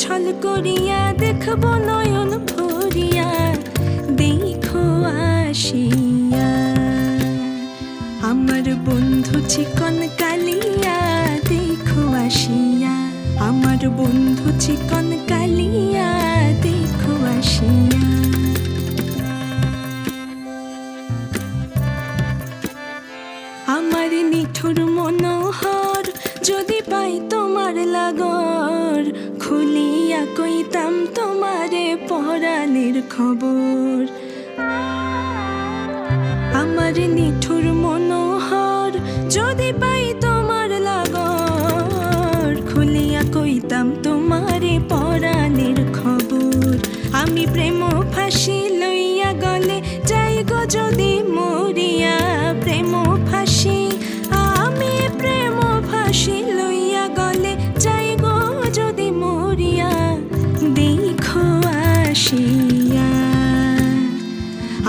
ছল করিয়া দেখব নয়ন ভরিয়া দেখো আসিয়া আমার বন্ধু চিকন কালিয়া দেখো আসিয়া আমার বন্ধু চিকন কালিয়া দেখো আসিয়া আমার নিঠুর মনোহর যদি পাই তোমার লাগর পরাণের খবর। আমার নিঠুর মনোহর যদি পাই